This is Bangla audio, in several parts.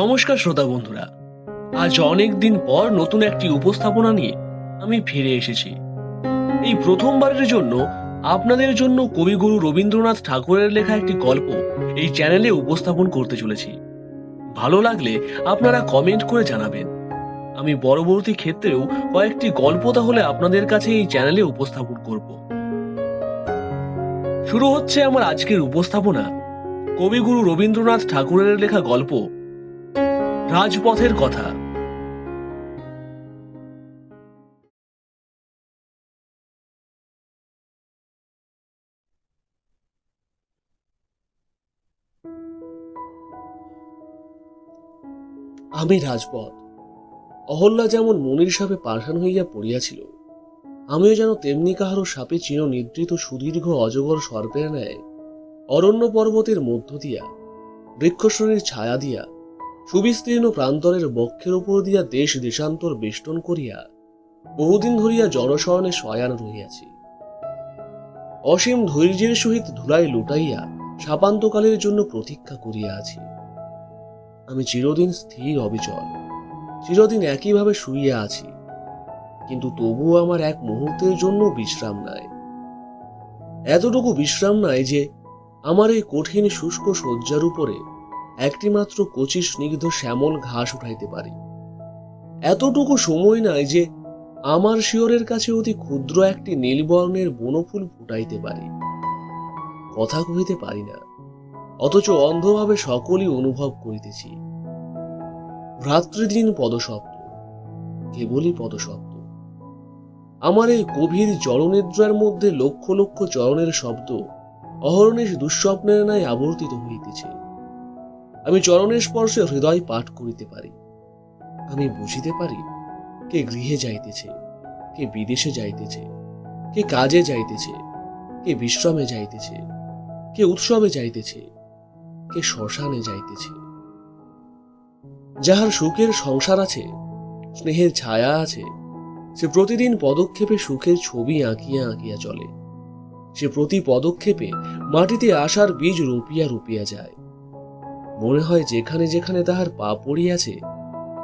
নমস্কার শ্রোতা বন্ধুরা। আজ অনেক দিন পর নতুন একটি উপস্থাপনা নিয়ে আমি ফিরে এসেছি। এই প্রথমবারের জন্য আপনাদের জন্য কবিগুরু রবীন্দ্রনাথ ঠাকুরের লেখা একটি গল্প এই চ্যানেলে উপস্থাপন করতে চলেছি। ভালো লাগলে আপনারা কমেন্ট করে জানাবেন। আমি পরবর্তী ক্ষেত্রেও কয়েকটি গল্প তাহলে আপনাদের কাছে এই চ্যানেলে উপস্থাপন করব। শুরু হচ্ছে আমার আজকের উপস্থাপনা। কবিগুরু রবীন্দ্রনাথ ঠাকুরের লেখা গল্প রাজপথের কথা। আমি রাজপথ। অহল্যা যেমন মনির সাপে পাষাণ হইয়া পড়িয়াছিল, আমিও যেন তেমনি কাহারও সাপে চির নিদ্রিত সুদীর্ঘ অজগর সর্পের ন্যায় অরণ্য পর্বতের মধ্য দিয়া বৃক্ষশ্রেণীর ছায়া দিয়া সুবিস্তীর্ণ প্রান্তরের বক্ষের উপর দিয়া দেশ দেশান্তর বেষ্টন করিয়া বহুদিন ধরিয়া জনশয়নে শয়ান রহিয়াছি। অসীম ধৈর্যের সহিত ধুলায় লুটাইয়া সাপান্তকালের জন্য প্রতীক্ষা করিয়া আছি। আমি চিরদিন স্থির অবিচল, চিরদিন একইভাবে শুইয়া আছি। কিন্তু তবুও আমার এক মুহূর্তের জন্য বিশ্রাম নাই। এতটুকু বিশ্রাম নাই যে আমার এই কঠিন শুষ্ক শয্যার উপরে একটি মাত্র কচি স্নিগ্ধ শ্যামল ঘাস উঠাইতে পারি। এতটুকু সময় নাই যে আমার শিয়রের কাছে অতি ক্ষুদ্র একটি নীলবর্ণের বনফুল ফুটাইতে পারি। কথা কহিতে পারি না, অথচ অন্ধভাবে সকলই অনুভব করিতেছি। ভ্রাতৃদিন পদশব্দ, কেবলই পদশব্দ। আমার এই গভীর জলনিদ্রার মধ্যে লক্ষ লক্ষ চরণের শব্দ অহরণেশ দুঃস্বপ্নের ন্যায় আবর্তিত হইতেছে। আমি চরণের স্পর্শে হৃদয় পাঠ করিতে পারি। আমি বুঝিতে পারি, কে গৃহে যাইতেছে, কে বিদেশে যাইতেছে, কে কাজে যাইতেছে, কে বিশ্রামে যাইতেছে, কে উৎসবে যাইতেছে, কে শ্মশানে যাইতেছে। যাহার সুখের সংসার আছে, স্নেহের ছায়া আছে, সে প্রতিদিন পদক্ষেপে সুখের ছবি আঁকিয়া আঁকিয়া চলে। সে প্রতি পদক্ষেপে মাটিতে আসার বীজ রুপিয়া রুপিয়া যায়। মনে হয় যেখানে যেখানে তাহার পা পড়িয়াছে,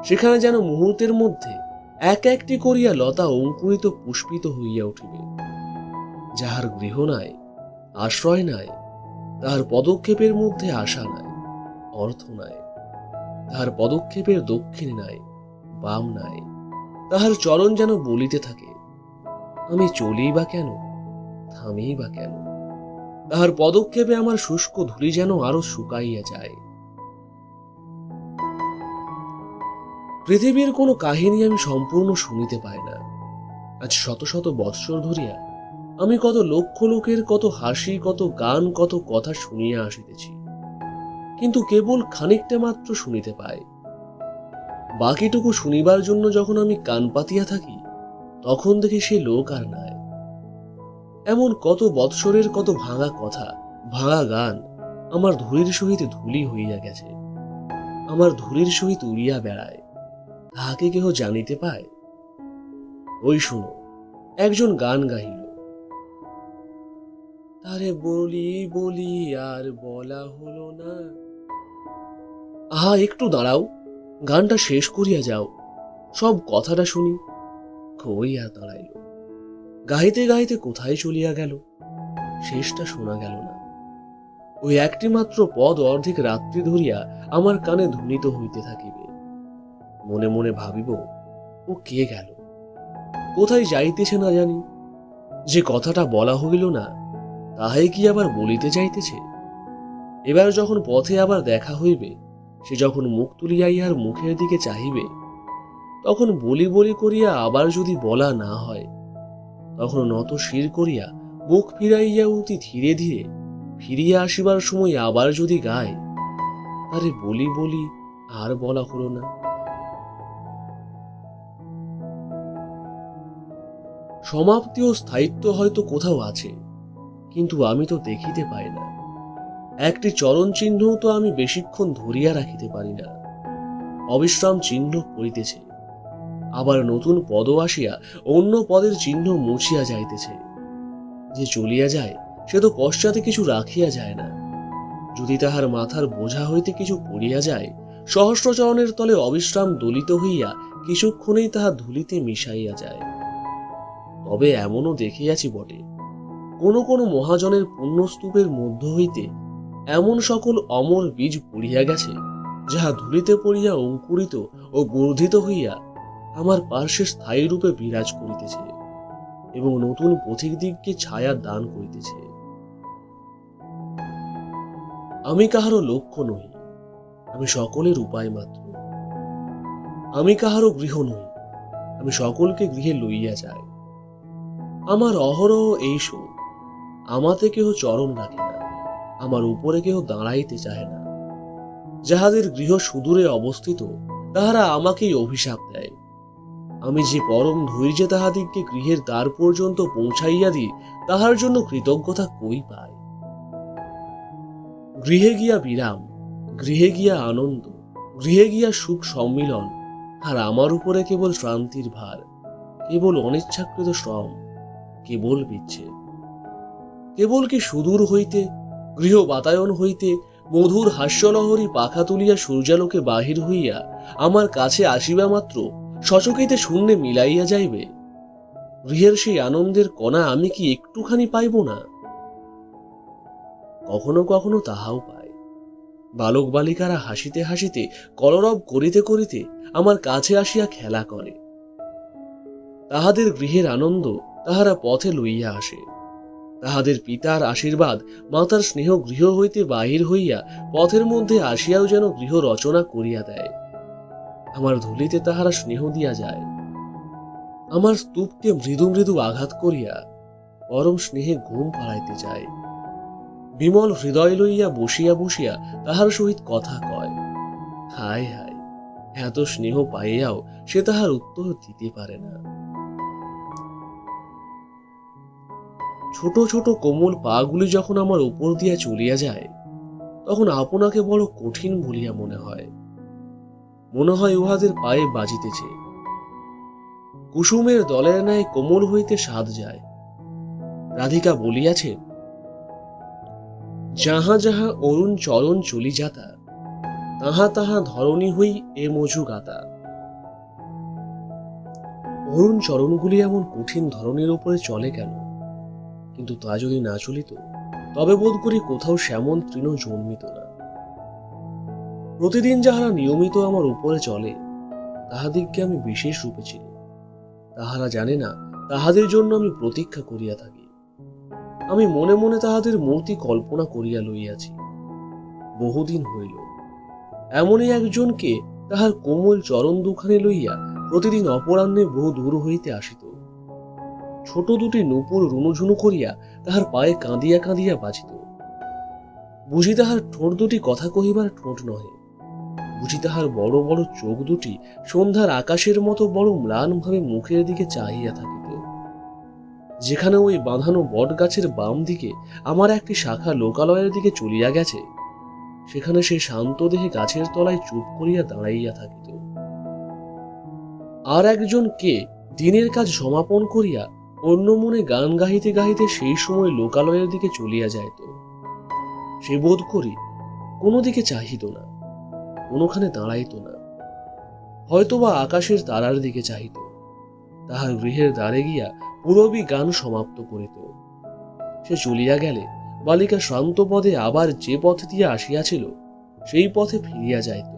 সেখানে যেন মুহূর্তের মধ্যে এক একটি করিয়া লতা অঙ্কুরিত পুষ্পিত হইয়া উঠিবে। যাহার গৃহ নাই, আশ্রয় নাই, তাহার পদক্ষেপের মধ্যে আশা নাই, অর্থ নাই, তাহার পদক্ষেপের দক্ষিণ নাই, বাম নাই, তাহার চরণ যেন বলিতে থাকে, আমি চলি বা কেন, থামি বা কেন, তাহার পদক্ষেপে আমার শুষ্ক ধুলি যেন আরও শুকাইয়া যায়। পৃথিবীর কোনো কাহিনী আমি সম্পূর্ণ শুনিতে পাই না। আজ শত শত বৎসর ধরিয়া আমি কত লক্ষ লোকের কত হাসি, কত গান, কত কথা শুনিয়া আসিতেছি। কিন্তু কেবল খানিকটা মাত্র শুনিতে পাই। বাকিটুকু শুনিবার জন্য যখন আমি কান পাতিয়া থাকি, তখন দেখি সে লোক আর নাই। এমন কত বৎসরের কত ভাঙা কথা, ভাঙা গান আমার ধুলির সহিত ধুলি হইয়া গেছে। আমার ধুলির সহিত উড়িয়া বেড়ায়। তাহাকে কেহ জানিতে পায়? ওই শুনো, একজন গান গাহিল। তারে বলি বলি আর বলা হলো না। আহা, একটু দাঁড়াও, গানটা শেষ করিয়া যাও। সব কথাটা শুনি। কই আর দাঁড়াইল। গাইতে গাইতে কোথায় চলিয়া গেল? শেষটা শোনা গেল না। ওই একটি মাত্র পদ অর্ধেক রাত্রি ধরিয়া আমার কানে ধ্বনিত হইতে থাকিবে। মনে মনে ভাবিব, ও কে গেল? কোথায় যাইতেছে না জানি। যে কথাটা বলা হইল না, তাহাই কি আবার বলিতে যাইতেছে? এবার যখন পথে আবার দেখা হইবে, সে যখন মুখ তুলিয়া ইহার মুখের দিকে চাহিবে, তখন বলি বলি করিয়া আবার যদি বলা না হয়, তখন নত শির করিয়া মুখ ফিরাইয়া অতি ধীরে ধীরে ফিরিয়া আসিবার সময় আবার যদি গায় আরে বলি বলি আর বলা হলো না। সমাপ্তি ও স্থায়িত্ব হয়তো কোথাও আছে, কিন্তু আমি তো দেখিতে পাই না। একটি চরণ চিহ্নও তো আমি বেশিক্ষণ ধরিয়া রাখিতে পারি না। অবিশ্রাম চিহ্ন পড়িতেছে। আবার নতুন পদ আসিয়া অন্য পদের চিহ্ন মুছিয়া যাইতেছে। যে চলিয়া যায়, সে তো পশ্চাতে কিছু রাখিয়া যায় না। যদি তাহার মাথার বোঝা হইতে কিছু পড়িয়া যায়, সহস্রচরণের তলে অবিশ্রাম দলিত হইয়া কিছুক্ষণেই তাহা ধুলিতে মিশাইয়া যায়। তবে এমনও দেখিয়াছি বটে, কোন কোন মহাজনের পুণ্যস্তূপের মধ্য হইতে এমন সকল অমর বীজ পড়িয়া গেছে, যাহা ধুলিতে পড়িয়া অঙ্কুরিত ও বর্ধিত হইয়া আমার পার্শ্বে স্থায়ী রূপে বিরাজ করিতেছে এবং নতুন পথিক দিককে ছায়া দান করিতেছে। আমি কাহারও লক্ষ্য নই আমি সকলের উপায় মাত্র। আমি কাহারও গৃহ নই আমি সকলকে গৃহে লইয়া যাই। আমার অহরহ এই সুখ আমাতে কেহ চরণ রাখে না। আমার উপরে কেহ দাঁড়াইতে চায় না। যাহাদের গৃহ সুদূরে অবস্থিত, তাহারা আমাকেই অভিশাপ দেয়। আমি যে পরম ধৈর্যে তাহাদিগকে গৃহের দ্বার পর্যন্ত পৌঁছাইয়া দিই, তাহার জন্য কৃতজ্ঞতা কই পায়? গৃহে গিয়া বিরাম, গৃহে গিয়া আনন্দ, গৃহে গিয়া সুখ সম্মিলন, আর আমার উপরে কেবল শ্রান্তির ভার, কেবল অনিচ্ছাকৃত শ্রম। কেবল বিচ্ছেদ কেবল কি সুদূর হইতে, গৃহ বাতায়ন হইতে, মধুর হাস্যলহরী পাখা তুলিয়া সূর্যালোকে বাহির হইয়া আমার কাছে আসিবা মাত্র, সচকিতে শূন্যে মিলাইয়া যাইবে? গৃহের সেই আনন্দের কণা আমি কি একটুখানি পাইব না? কখনো কখনো তাহাও পাই। বালক বালিকারা হাসিতে হাসিতে, কলরব করিতে করিতে আমার কাছে আসিয়া খেলা করে। তাহাদের গৃহের আনন্দ তাহারা পথে লইয়া আসে। তাহাদের পিতার আশীর্বাদ মাতার স্নেহ গৃহ হইতে বাহির হইয়া পথের মধ্যে আসিয়াও যেন গৃহ রচনা করিয়া দেয়। আমার ধুলিতে তাহারা স্নেহ দিয়া যায়। আমার স্তূপকে মৃদু মৃদু আঘাত করিয়া পরম স্নেহে ঘুম পাড়াইতে যায়। বিমল হৃদয় লইয়া বসিয়া বসিয়া তাহার সহিত কথা কয়। হায় হায়, এত স্নেহ পাইয়াও সে তাহার উত্তর দিতে পারে না। ছোট ছোট কোমল পাগুলি যখন আমার উপর দিয়া চলিয়া যায়, তখন আপনাকে বড় কঠিন বলিয়া মনে হয়। মনে হয় উহাদের পায়ে বাজিতেছে। কুসুমের দলের ন্যায় কোমল হইতে স্বাদ যায়। রাধিকা বলিয়াছে, যাহা যাহা অরুণ চরণ চলি যাতা, তাহা তাহা ধরণী হই এ মজু গাতা। অরুণ চরণগুলি এমন কঠিন ধরনের উপরে চলে কেন? কিন্তু তা যদি না চলিত, তবে বোধ করি কোথাও শ্যামন তৃণ জন্মিত না। প্রতিদিন যাহারা নিয়মিত আমার উপরে চলে, তাহাদিগকে আমি বিশেষ রূপে চিনি। তাহারা জানে না, তাহাদের জন্য আমি প্রতীক্ষা করিয়া থাকি। আমি মনে মনে তাহাদের মূর্তি কল্পনা করিয়া লইয়াছি। বহুদিন হইল। এমনই একজনকে তাহার কোমল চরণ দুখানে লইয়া প্রতিদিন অপরাহ্নে বহু দূর হইতে আসিত। ছোট দুটি নূপুর রুনুঝুনু করিয়া তাহার পায়ে কাঁদিয়া কাঁদিয়া বাজিত বুঝি তাহার ঠোঁট দুটি কথা কহিবার ঠোঁট নহে। বুঝি তাহার বড় বড় চোখ দুটি সন্ধ্যার আকাশের মতো বড় ম্লান ভাবে মুখের দিকে চাহিয়া থাকিত। যেখানে ওই বাঁধানো বট গাছের বাম দিকে আমার একটি শাখা লোকালয়ের দিকে চলিয়া গেছে, সেখানে সে শান্ত দেহে গাছের তলায় চুপ করিয়া দাঁড়াইয়া থাকিত। আর একজন কে দিনের কাজ সমাপন করিয়া অন্য মনে গান গাহিতে গাহিতে সেই সময় লোকালয়ের দিকে চলিয়া যাইত সে বোধ করি কোনো দিকে চাহিত না, কোনোখানে দাঁড়াইত না। হয়তোবা আকাশের তারার দিকে চাহিত, তাহার গৃহের দ্বারে গিয়া পুরবী গান সমাপ্ত করিত। সে চলিয়া গেলে বালিকা শান্ত পদে আবার যে পথ দিয়ে আসিয়াছিল, সেই পথে ফিরিয়া যাইত।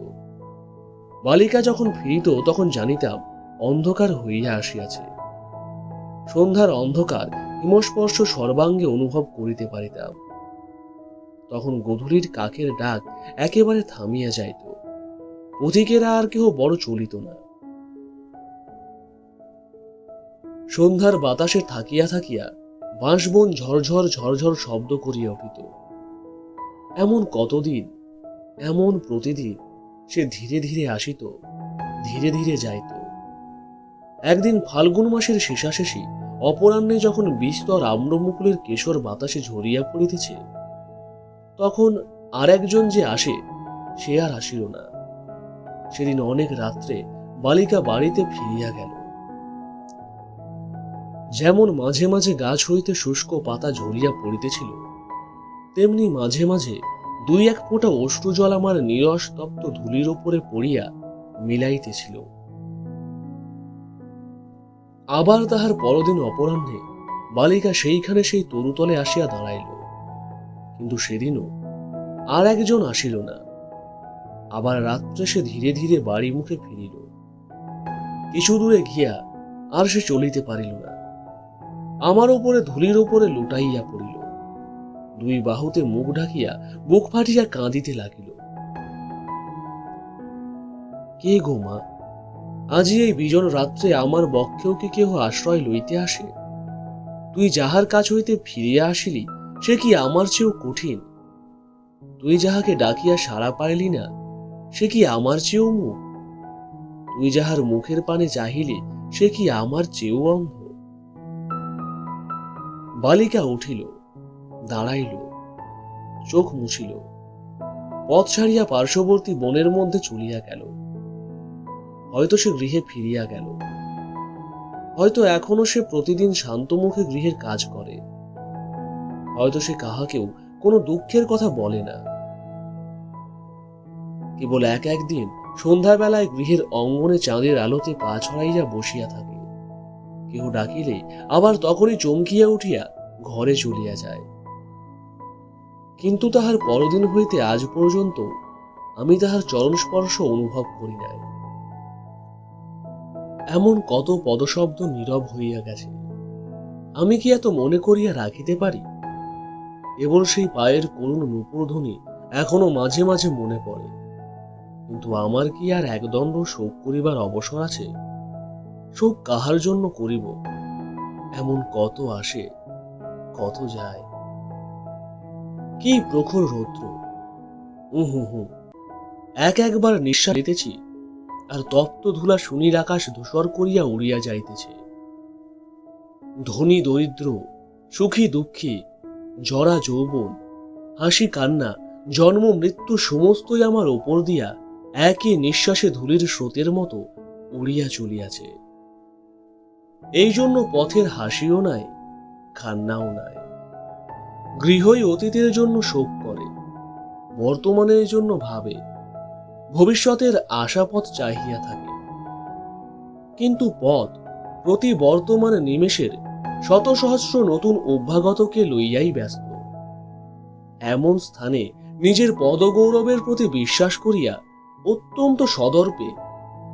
বালিকা যখন ফিরিত তখন জানিতাম অন্ধকার হইয়া আসিয়াছে। সন্ধ্যার অন্ধকার হিমস্পর্শ সর্বাঙ্গে অনুভব করিতে পারিতাম। তখন গধূলির কাকের ডাক একেবারে থামিয়া যাইত। পথিকেরা আর কেহ বড় চলিত না। সন্ধ্যার বাতাসে থাকিয়া থাকিয়া বাঁশবন ঝরঝর ঝরঝর শব্দ করিয়া উঠিত। এমন কতদিন, এমন প্রতিদিন সে ধীরে ধীরে আসিত, ধীরে ধীরে যাইত। একদিন ফাল্গুন মাসের শেষাশেষি অপরাহ্নে যখন বিস্তর আম্রমুকুলের কেশর বাতাসে ঝরিয়া পড়িতেছে, তখন আর একজন যে আসে, সে আর আসিল না। সেদিন অনেক রাত্রে বালিকা বাড়িতে ফিরিয়া গেল। যেমন মাঝে মাঝে গাছ হইতে শুষ্ক পাতা ঝরিয়া পড়িতেছিল, তেমনি মাঝে মাঝে দুই এক ফোঁটা অশ্রু জল আমার নিরস তপ্ত ধুলির ওপরে পড়িয়া মিলাইতেছিল। আবার তাহার পরদিন অপরাহ্নে বালিকা সেইখানে সেই তরুতলে আসিয়া দাঁড়াইল। কিন্তু সেদিনও আর একজন আসিল না। আবার রাত্রে সে ধীরে ধীরে বাড়ি মুখে ফিরিল। কিছু দূরে গিয়া আর সে চলিতে পারিল না। আমার উপরে ধুলির উপরে লুটাইয়া পড়িল। দুই বাহুতে মুখ ঢাকিয়া বুক ফাটিয়া কাঁদিতে লাগিল। কে গো মা? আজি এই বিজন রাত্রে আমার বক্ষেও কি কেহ আশ্রয় লইতে আসে? তুই যাহার কাছ হইতে ফিরিয়া আসিলি, সে কি আমার চেয়েও কঠিন? তুই যাহাকে ডাকিয়া সাড়া পাইলি না, সে কি আমার চেয়েও মুখ তুই যাহার মুখের পানে চাহিলি, সে কি আমার চেয়েও অন্ধ? বালিকা উঠিল, দাঁড়াইল, চোখ মুছিল। পথ ছাড়িয়া পার্শ্ববর্তী বনের মধ্যে চলিয়া গেল। হয়তো সে গৃহে ফিরিয়া গেল। হয়তো এখনও সে প্রতিদিন শান্ত মুখে গৃহের কাজ করে। হয়তো সে কাহাকেও কোনো দুঃখের কথা বলে না। কেবল এক একদিন সন্ধ্যাবেলায় গৃহের অঙ্গনে চাঁদের আলোতে পা ছড়াইয়া বসিয়া থাকে। কেহ ডাকিলে আবার তখনই চমকিয়া উঠিয়া ঘরে চলিয়া যায়। কিন্তু তাহার পরদিন হইতে আজ পর্যন্ত আমি তাহার চরণ স্পর্শ অনুভব করি নাই। এমন কত পদশব্দ নীরব হইয়া গেছে। আমি কি এত মনে করিয়া রাখিতে পারি? কেবল সেই পায়ের করুণ নূপুরধ্বনি এখনও মাঝে মাঝে মনে পড়ে। কিন্তু আমার কি আর একদণ্ড শোক করিবার অবসর আছে? শোক কাহার জন্য করিব? এমন কত আসে, কত যায়। কি প্রখর রৌদ্র! উহু, হু। এক একবার নিঃশ্বাস নিতেছি। আর তপ্ত ধুলা সুনীল আকাশ ধূসর করিয়া উড়িয়া যাইতেছে। ধনী দরিদ্র, সুখী দুঃখী, জরা যৌবন, হাসি কান্না, জন্ম মৃত্যু সমস্তই আমার ওপর দিয়া একই নিঃশ্বাসে ধুলির স্রোতের মতো উড়িয়া চলিয়াছে। এই জন্য পথের হাসিও নাই, কান্নাও নাই। গৃহই অতীতের জন্য শোক করে, বর্তমানের জন্য ভাবে। ভবিষ্যতের আশাপথ চাহিয়া থাকে। কিন্তু পথ প্রতি বর্তমান নিমেষের শত সহস্র নতুন অভ্যাগতকে লইয়াই ব্যস্ত। এমন স্থানে নিজের পদগৌরবের প্রতি বিশ্বাস করিয়া অত্যন্ত সদর্পে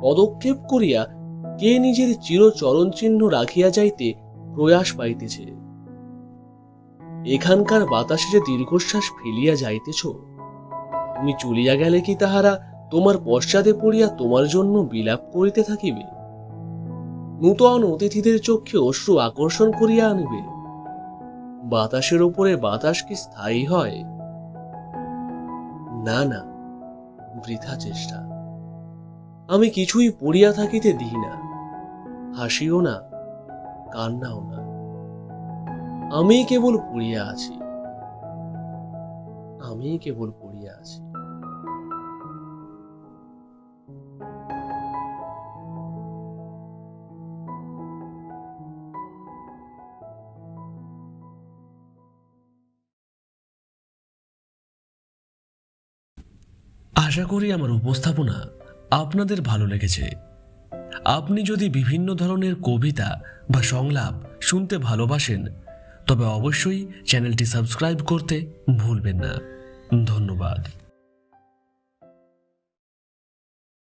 পদক্ষেপ করিয়া কে নিজের চিরচরণ চিহ্ন রাখিয়া যাইতে প্রয়াস পাইতেছে। এখানকার বাতাসে যে দীর্ঘশ্বাস ফেলিয়া যাইতেছ, তুমি চলিয়া গেলে কি তাহারা তোমার পশ্চাতে পড়িয়া তোমার জন্য বিলাপ করিতে থাকিবে। নূতন অতিথিদের চক্ষে অশ্রু আকর্ষণ করিয়া আনিবে। বাতাসের উপরে বাতাস কি স্থায়ী হয়? না না, বৃথা চেষ্টা। আমি কিছুই পড়িয়া থাকিতে দিই না। হাসিও না, কান্নাও না। আমি কেবল পড়িয়া আছি। আমি কেবল পড়িয়া আছি। আশা করি আমার উপস্থাপনা আপনাদের ভালো লেগেছে। আপনি যদি বিভিন্ন ধরনের কবিতা বা সংলাপ শুনতে ভালোবাসেন, তবে অবশ্যই চ্যানেলটি সাবস্ক্রাইব করতে ভুলবেন না। ধন্যবাদ।